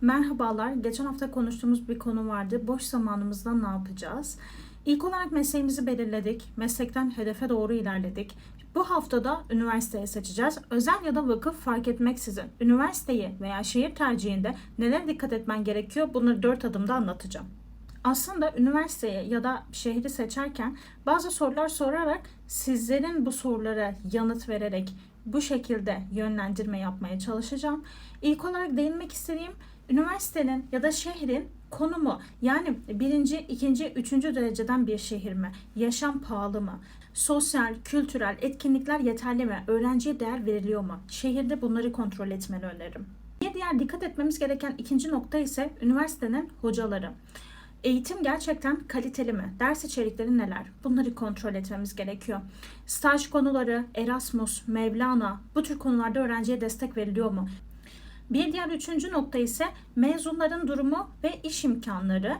Merhabalar. Geçen hafta konuştuğumuz bir konu vardı. Boş zamanımızda ne yapacağız? İlk olarak mesleğimizi belirledik. Meslekten hedefe doğru ilerledik. Bu haftada üniversiteyi seçeceğiz. Özel ya da vakıf fark etmeksizin üniversiteyi veya şehir tercihinde nelere dikkat etmen gerekiyor? Bunları dört adımda anlatacağım. Aslında üniversiteye ya da şehri seçerken bazı sorular sorarak sizlerin bu sorulara yanıt vererek bu şekilde yönlendirme yapmaya çalışacağım. İlk olarak değinmek istediğim üniversitenin ya da şehrin konumu yani birinci, ikinci, üçüncü dereceden bir şehir mi? Yaşam pahalı mı? Sosyal, kültürel etkinlikler yeterli mi? Öğrenciye değer veriliyor mu? Şehirde bunları kontrol etmeni öneririm. Bir diğer dikkat etmemiz gereken ikinci nokta ise üniversitenin hocaları. Eğitim gerçekten kaliteli mi? Ders içerikleri neler? Bunları kontrol etmemiz gerekiyor. Staj konuları, Erasmus, Mevlana bu tür konularda öğrenciye destek veriliyor mu? Bir diğer üçüncü nokta ise mezunların durumu ve iş imkanları.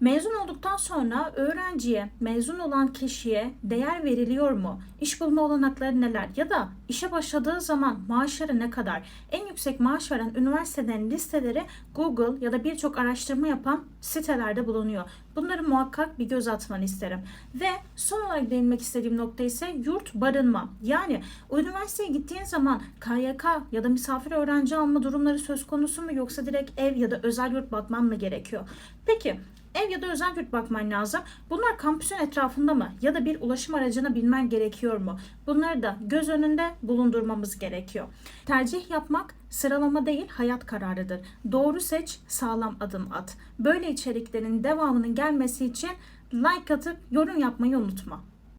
Mezun olduktan sonra öğrenciye, mezun olan kişiye değer veriliyor mu? İş bulma olanakları neler? Ya da işe başladığı zaman maaşları ne kadar? En yüksek maaş veren üniversitelerin listeleri Google ya da birçok araştırma yapan sitelerde bulunuyor. Bunları muhakkak bir göz atmanı isterim. Ve son olarak değinmek istediğim nokta ise yurt barınma. Yani üniversiteye gittiğin zaman KYK ya da misafir öğrenci alma durumları söz konusu mu yoksa direkt ev ya da özel yurt bakman mı gerekiyor? Peki ev ya da özel yurt bakman lazım. Bunlar kampüsün etrafında mı ya da bir ulaşım aracına binmen gerekiyor mu? Bunları da göz önünde bulundurmamız gerekiyor. Tercih yapmak sıralama değil hayat kararıdır. Doğru seç, sağlam adım at. Böyle içeriklerin devamının gelmesi için like atıp yorum yapmayı unutma.